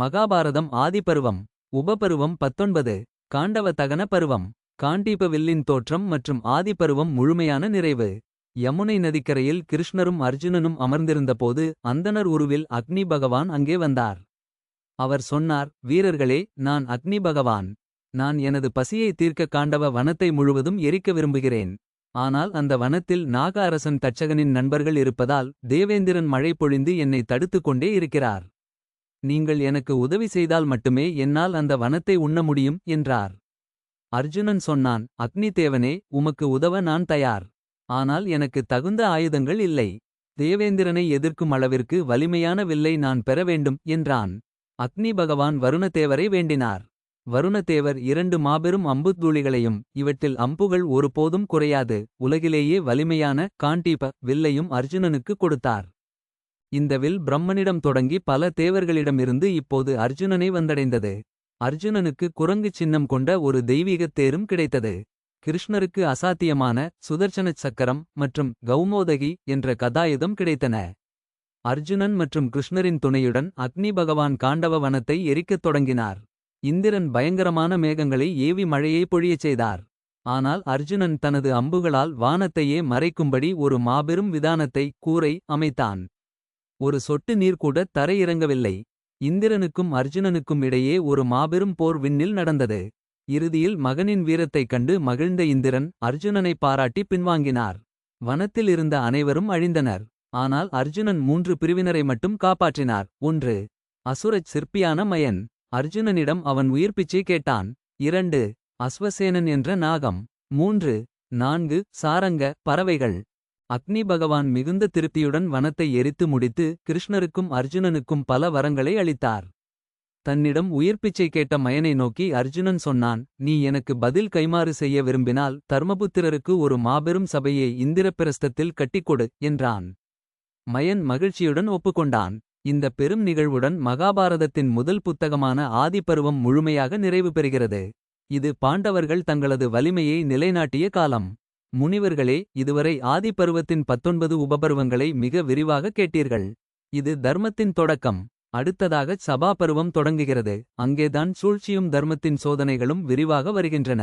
மகாபாரதம் ஆதிபருவம் உபபருவம் பத்தொன்பது காண்டவ தகன பருவம் காண்டீப வில்லின் தோற்றம் மற்றும் ஆதிபருவம் முழுமையான நிறைவு. யமுனை நதிக்கரையில் கிருஷ்ணரும் அர்ஜுனனும் அமர்ந்திருந்தபோது அந்தணர் உருவில் அக்னி பகவான் அங்கே வந்தார். அவர் சொன்னார் வீரர்களே நான் அக்னி பகவான். நான் எனது பசியை தீர்க்க காண்டவ வனத்தை முழுவதும் எரிக்க விரும்புகிறேன். ஆனால் அந்த வனத்தில் நாக அரசன் தச்சகனின் நண்பர்கள் இருப்பதால் தேவேந்திரன் மழை பொழிந்து என்னை தடுத்துக் கொண்டே இருக்கிறார். நீங்கள் எனக்கு உதவி செய்தால் மட்டுமே என்னால் அந்த வனத்தை உண்ண முடியும் என்றார். அர்ஜுனன் சொன்னான் அக்னி தேவனே உமக்கு உதவ நான் தயார். ஆனால் எனக்கு தகுந்த ஆயுதங்கள் இல்லை. தேவேந்திரனை எதிர்க்கும் அளவிற்கு வலிமையான வில்லை நான் பெற வேண்டும் என்றான். அக்னி பகவான் வருணதேவரை வேண்டினார். வருணதேவர் இரண்டு மாபெரும் அம்புத்தூளிகளையும் இவற்றில் அம்புகள் ஒருபோதும் குறையாது. உலகிலேயே வலிமையான காண்டீப வில்லையும் அர்ஜுனனுக்கு கொடுத்தார். இந்த வில் பிரம்மனிடம் தொடங்கி பல தேவர்களிடமிருந்து இப்போது அர்ஜுனனை வந்தடைந்தது. அர்ஜுனனுக்கு குரங்கு சின்னம் கொண்ட ஒரு தெய்வீகத் தேரும் கிடைத்தது. கிருஷ்ணருக்கு அசாத்தியமான சுதர்சன சக்கரம் மற்றும் கௌமோதகி என்ற கதாயுதம் கிடைத்தன. அர்ஜுனன் மற்றும் கிருஷ்ணரின் துணையுடன் அக்னி பகவான் காண்டவ வனத்தை எரிக்கத் தொடங்கினார். இந்திரன் பயங்கரமான மேகங்களை ஏவி மழையை பொழியச் செய்தார். ஆனால் அர்ஜுனன் தனது அம்புகளால் வானத்தையே மறைக்கும்படி ஒரு மாபெரும் விதானத்தை கூரை அமைத்தான். ஒரு சொட்டு நீர் கூட தரையிறங்கவில்லை. இந்திரனுக்கும் அர்ஜுனனுக்கும் இடையே ஒரு மாபெரும் போர் விண்ணில் நடந்தது. இறுதியில் மகனின் வீரத்தைக் கண்டு மகிழ்ந்த இந்திரன் அர்ஜுனனை பாராட்டி பின்வாங்கினார். வனத்தில் இருந்த அனைவரும் அழிந்தனர். ஆனால் அர்ஜுனன் மூன்று பிரிவினரை மட்டும் காப்பாற்றினார். ஒன்று அசுரச் சிற்பியான மயன். அர்ஜுனனிடம் அவன் உயிர் பிச்சை கேட்டான். இரண்டு அஸ்வசேனன் என்ற நாகம். மூன்று நான்கு சாரங்க பறவைகள். அக்னி பகவான் மிகுந்த திருப்தியுடன் வனத்தை எரித்து முடித்து கிருஷ்ணருக்கும் அர்ஜுனனுக்கும் பல வரங்களை அளித்தார். தன்னிடம் உயிர்ப்பிச்சை கேட்ட மயனை நோக்கி அர்ஜுனன் சொன்னான் நீ எனக்கு பதில் கைமாறு செய்ய விரும்பினால் தர்மபுத்திரருக்கு ஒரு மாபெரும் சபையை இந்திரப்பிரஸ்தத்தில் கட்டிக்கொடு என்றான். மயன் மகிழ்ச்சியுடன் ஒப்புக்கொண்டான். இந்த பெரும் நிகழ்வுடன் மகாபாரதத்தின் முதல் புத்தகமான ஆதிப்பருவம் முழுமையாக நிறைவு பெறுகிறது. இது பாண்டவர்கள் தங்களது வலிமையை நிலைநாட்டிய காலம். முனிவர்களே இதுவரை ஆதிப்பருவத்தின் பத்தொன்பது உபபருவங்களை மிக விரிவாக கேட்டீர்கள். இது தர்மத்தின் தொடக்கம். அடுத்ததாக சபா பருவம் தொடங்குகிறது. அங்கேதான் சூழ்ச்சியும் தர்மத்தின் சோதனைகளும் விரிவாக வருகின்றன.